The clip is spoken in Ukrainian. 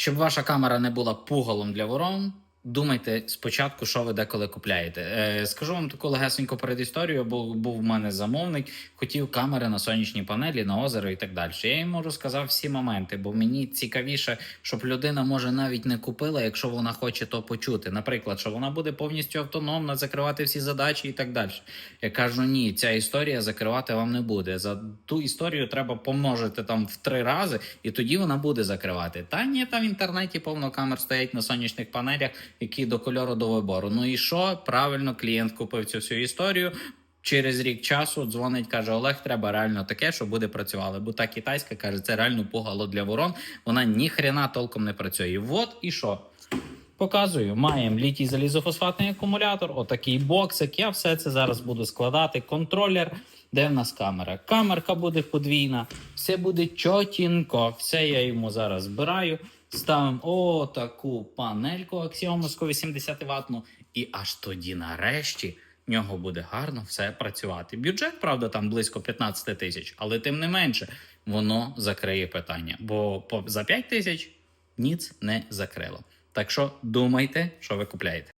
Щоб ваша камера не була пугалом для ворон, думайте спочатку, що ви деколи купляєте. Е, скажу вам таку легесеньку передісторію, бо був в мене замовник, хотів камери на сонячній панелі, на озеро і так далі. Я йому розказав всі моменти, бо мені цікавіше, щоб людина може навіть не купила, якщо вона хоче то почути. Наприклад, що вона буде повністю автономна, закривати всі задачі і так далі. Я кажу, ні, ця історія закривати вам не буде. За ту історію треба помножити там в три рази, і тоді вона буде закривати. Та ні, там в інтернеті повно камер стоять на сонячних панелях, які до кольору до вибору. Ну і що? Правильно, клієнт купив цю всю історію. Через рік часу дзвонить, каже: Олег, треба реально таке, що буде працювати. Бо та китайська каже, це реально пугало для ворон. Вона ніхрена толком не працює. І от і що. Показую, маємо літій залізофосфатний акумулятор, отакий боксик. Я все це зараз буду складати. Контролер, де в нас камера? Камерка буде подвійна, все буде чотінко. Все я йому зараз збираю. Ставимо отаку панельку аксіомовську 80 ватну, і аж тоді, нарешті, в нього буде гарно все працювати. Бюджет, правда, там близько 15 тисяч, але тим не менше, воно закриє питання. Бо за 5 тисяч ніц не закрило. Так що думайте, що ви купляєте.